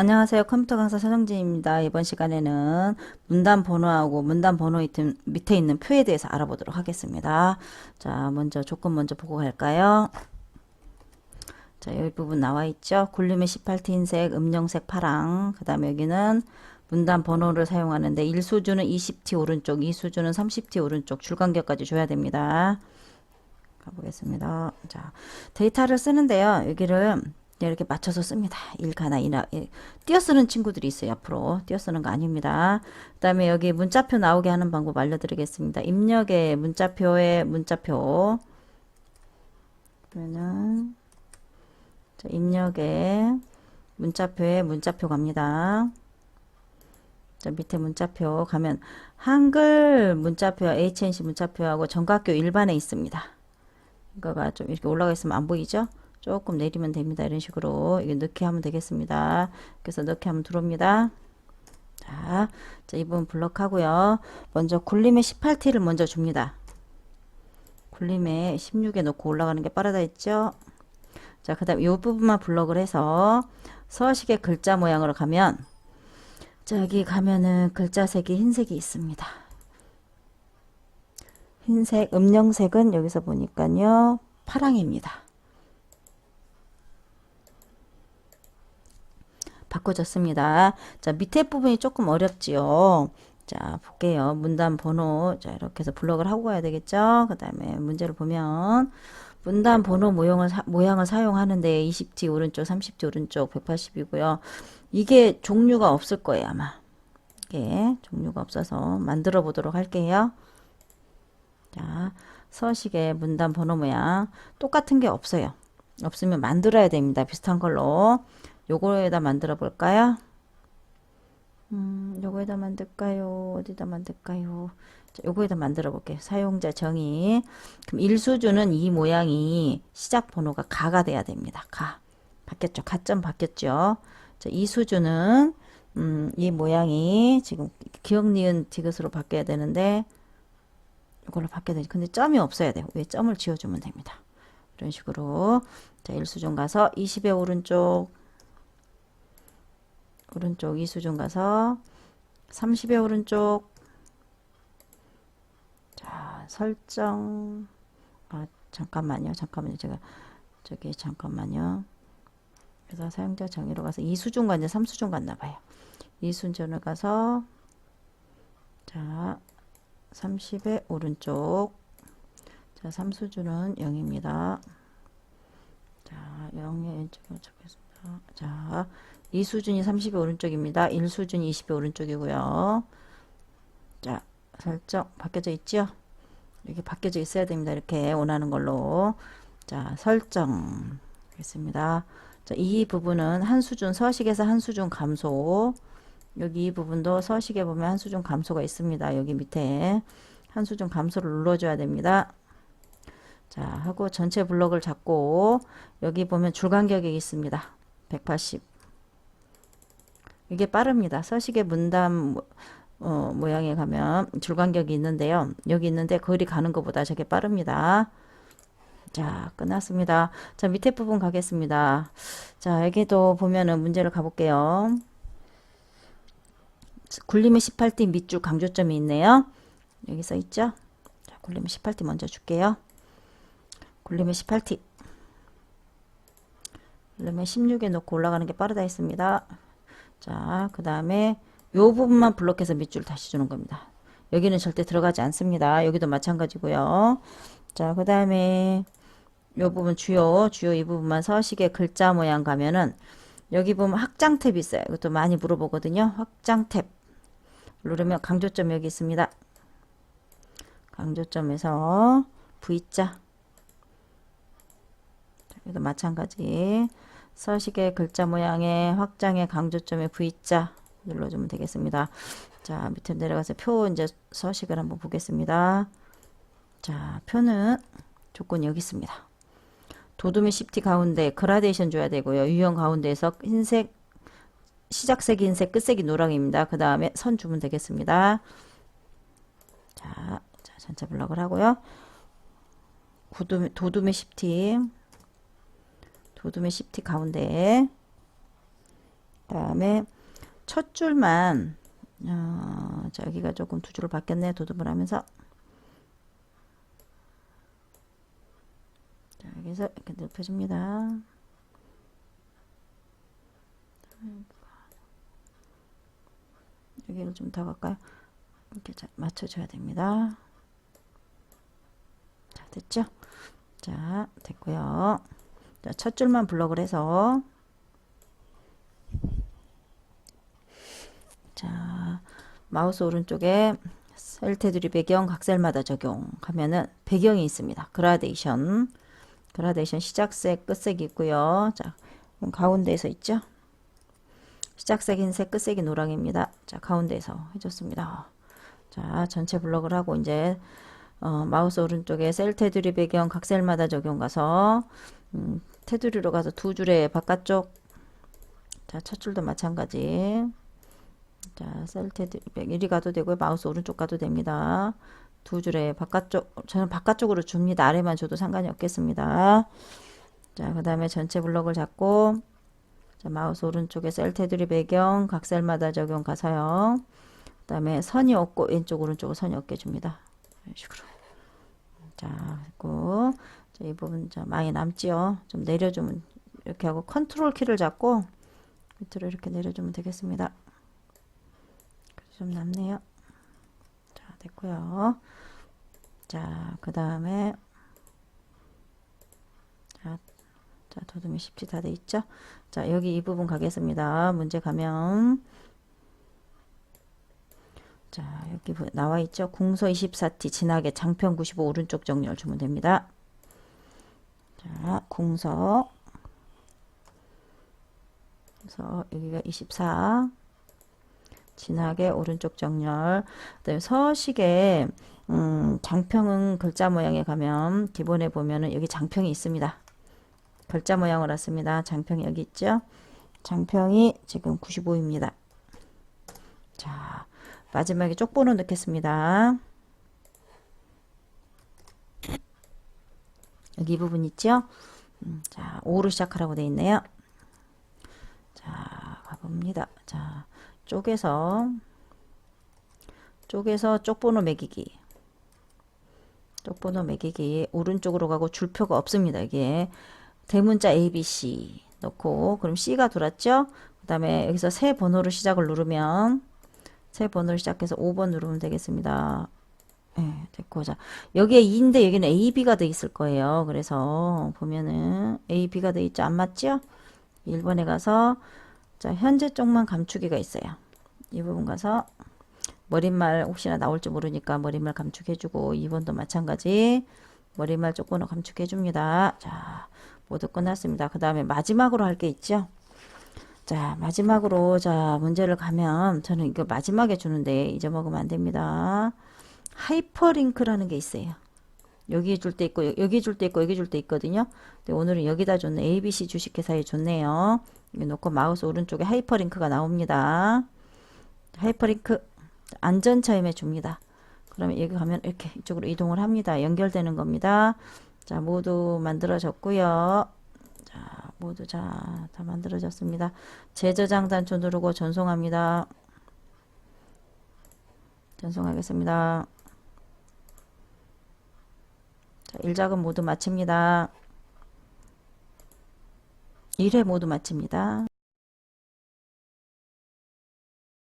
안녕하세요. 컴퓨터 강사 서정진입니다. 이번 시간에는 문단 번호하고 문단 번호 밑에 있는 표에 대해서 알아보도록 하겠습니다. 자, 먼저 조건 먼저 보고 갈까요? 자, 여기 부분 나와 있죠. 굴림의 18트 흰색, 음영색 파랑. 그 다음에 여기는 문단 번호를 사용하는데 1수준은 20T 오른쪽, 2수준은 30T 오른쪽 줄 간격까지 줘야 됩니다. 가보겠습니다. 자, 데이터를 쓰는데요. 여기를 이렇게 맞춰서 씁니다. 일가나 이나 예, 띄어쓰는 친구들이 있어요. 앞으로 띄어쓰는 거 아닙니다. 그다음에 여기 문자표 나오게 하는 방법 알려드리겠습니다. 입력의 문자표의 문자표 그러면은 자, 입력의 문자표에 문자표 갑니다. 자, 밑에 문자표 가면 한글 문자표, HNC 문자표하고 정각교 일반에 있습니다. 이거가 좀 이렇게 올라가 있으면 안 보이죠? 조금 내리면 됩니다. 이런 식으로 이게 넣기 하면 되겠습니다. 그래서 넣기 하면 들어옵니다. 자, 자, 이 부분 블럭하고요. 먼저 굴림의 18T를 먼저 줍니다. 굴림에 16에 놓고 올라가는 게 빠르다 했죠? 자, 그 다음 이 부분만 블럭을 해서 서식의 글자 모양으로 가면 저기 가면은 글자 색이 흰색이 있습니다. 흰색, 음영색은 여기서 보니까요, 파랑입니다. 바꿔줬습니다. 자, 밑에 부분이 조금 어렵지요. 자, 볼게요. 문단 번호. 자, 이렇게 해서 블럭을 하고 가야 되겠죠? 그 다음에 문제를 보면, 문단 번호 모형을, 사, 모양을 사용하는데 20T 오른쪽, 30T 오른쪽, 180이고요. 이게 종류가 없을 거예요, 아마. 이게 종류가 없어서 만들어 보도록 할게요. 자, 서식의 문단 번호 모양. 똑같은 게 없어요. 없으면 만들어야 됩니다. 비슷한 걸로. 요거에다 만들어 볼까요? 음, 요거에다 만들까요? 어디다 만들까요? 자, 요거에다 만들어 볼게요. 사용자 정의. 그럼 1수준은 이 모양이 시작 번호가 가가 돼야 됩니다. 가. 바뀌었죠. 가점 바뀌었죠. 자, 2수준은 음, 이 모양이 지금 기억 니은 디귿으로 바뀌어야 되는데 이걸로 바뀌어야 되지. 근데 점이 없어야 돼요. 왜 점을 지워주면 됩니다. 이런 식으로 자 1수준 가서 20의 오른쪽 오른쪽 2수준 가서 30의 오른쪽. 자 설정. 아 잠깐만요. 잠깐만요. 제가 저기 잠깐만요. 그래서 사용자 정의로 가서 2수준 갔냐 3수준 갔나 봐요. 2수준을 가서 자 30의 오른쪽. 자 3수준은 0입니다. 자 0의 왼쪽에 적겠습니다. 자 2수준이 30의 오른쪽입니다 1수준이 20의 오른쪽이고요 자 설정 바뀌어져 있죠 이렇게 바뀌어져 있어야 됩니다 이렇게 원하는 걸로 자 설정 있습니다 자, 이 부분은 한 수준 서식에서 한 수준 감소 여기 이 부분도 서식에 보면 한 수준 감소가 있습니다. 여기 밑에 한 수준 감소를 눌러줘야 됩니다. 자, 하고 전체 블럭을 잡고 여기 보면 줄간격이 있습니다. 180. 이게 빠릅니다. 서식의 문단 어, 모양에 가면 줄간격이 있는데요. 여기 있는데 거리 가는 것보다 저게 빠릅니다. 자, 끝났습니다. 자, 밑에 부분 가겠습니다. 자, 여기도 보면은 문제를 가볼게요. 굴림의 18띠 밑줄 강조점이 있네요. 여기 써 있죠? 자, 굴림의 18띠 먼저 줄게요. 굴림의 18띠. 굴림의 16에 놓고 올라가는 게 빠르다 했습니다. 자, 그 다음에 요 부분만 블록해서 밑줄 다시 주는 겁니다. 여기는 절대 들어가지 않습니다. 여기도 마찬가지고요. 자, 그 다음에 요 부분 주요, 주요 이 부분만 서식의 글자 모양 가면은 여기 보면 확장 탭이 있어요. 이것도 많이 물어보거든요. 확장 탭. 누르면 강조점 여기 있습니다. 강조점에서 V자. 여기도 마찬가지. 서식의 글자 모양의 확장의 강조점에 V자 눌러주면 되겠습니다. 자, 밑에 내려가서 표 이제 서식을 한번 보겠습니다. 자, 표는 조건이 여기 있습니다. 도둠의 10T 가운데 그라데이션 줘야 되고요. 유형 가운데에서 흰색 시작색이 흰색, 끝색이 노랑입니다. 그 다음에 선 주면 되겠습니다. 자, 자 전체 블럭을 하고요. 도둠의 10T 도둠의 10T 가운데. 다음에 첫 줄만 어, 자 여기가 조금 두 줄을 바뀌었네. 도듬을 하면서. 자 여기서 이렇게 넓혀줍니다. 여기를 좀 더 갈까요 이렇게 자, 맞춰줘야 됩니다. 자 됐죠? 자 됐고요 자, 첫 줄만 블럭을 해서 자 마우스 오른쪽에 셀 테두리 배경 각셀마다 적용하면은 배경이 있습니다. 그라데이션 그라데이션 시작색 끝색이 있고요. 자 가운데에서 있죠. 시작색 흰색 끝색이 노랑입니다. 자 가운데에서 해줬습니다. 자 전체 블럭을 하고 이제 어, 마우스 오른쪽에 셀 테두리 배경 각셀마다 적용 가서 음, 테두리로 가서 두 줄의 바깥쪽 자 첫 줄도 마찬가지 자, 셀테드 이리 가도 되고요. 마우스 오른쪽 가도 됩니다. 두 줄에 바깥쪽 저는 바깥쪽으로 줍니다. 아래만 줘도 상관이 없겠습니다. 자, 그 다음에 전체 블럭을 잡고 자, 마우스 오른쪽에 셀 테두리 배경 각 셀마다 적용 가서요. 그 다음에 선이 없고 왼쪽 오른쪽으로 선이 없게 줍니다. 이런 식으로. 자, 자, 이 부분 좀 많이 남지요. 좀 내려주면 이렇게 하고 컨트롤 키를 잡고 밑으로 이렇게 내려주면 되겠습니다. 좀 남네요. 자, 됐고요. 자, 그 다음에 자, 자, 도둠이 쉽지 다 돼 있죠? 자, 여기 이 부분 가겠습니다. 문제 가면 자, 여기 나와 있죠? 궁서 24T 진하게 장편 95 오른쪽 정렬 주면 됩니다. 자, 궁서 그래서 여기가 24 진하게 오른쪽 정렬 그다음에 서식에 음, 장평은 글자 모양에 가면 기본에 보면은 여기 장평이 있습니다. 글자 모양으로 왔습니다. 장평이 여기 있죠. 장평이 지금 95입니다. 자 마지막에 쪽번호 넣겠습니다. 여기 이 부분 있죠. 음, 자 5로 시작하라고 되어 있네요. 자 가봅니다. 자 쪼개서 쪼개서 쪽번호 매기기 쪽번호 매기기 오른쪽으로 가고 줄표가 없습니다. 이게 대문자 ABC 넣고 그럼 C가 돌았죠? 그 다음에 여기서 새 번호로 시작을 누르면 새 번호를 시작해서 5번 누르면 되겠습니다. 네, 됐고 자 여기에 2인데 여기는 AB가 돼 있을 거예요. 그래서 보면은 AB가 돼 있죠? 안 맞죠? 1번에 가서 자, 현재 쪽만 감추기가 있어요. 이 부분 가서 머릿말 혹시나 나올지 모르니까 머릿말 감축해주고 2번도 마찬가지 머릿말 조금은 감축해줍니다. 자, 모두 끝났습니다. 그 다음에 마지막으로 할 게 있죠. 자, 마지막으로 자 문제를 가면 저는 이거 마지막에 주는데 잊어먹으면 안 됩니다. 하이퍼링크라는 게 있어요. 여기 줄때 있고 여기 줄때 있고 여기 줄때 있거든요. 근데 오늘은 여기다 줬네. ABC 주식회사에 줬네요. 여기 놓고 마우스 오른쪽에 하이퍼링크가 나옵니다. 하이퍼링크 안전차임에 줍니다. 그러면 여기 가면 이렇게 이쪽으로 이동을 합니다. 연결되는 겁니다. 자, 모두 만들어졌고요. 자, 모두 자, 다 만들어졌습니다. 재저장 단추 누르고 전송합니다. 전송하겠습니다. 자, 1작업 모두 마칩니다. 1회 모두 마칩니다.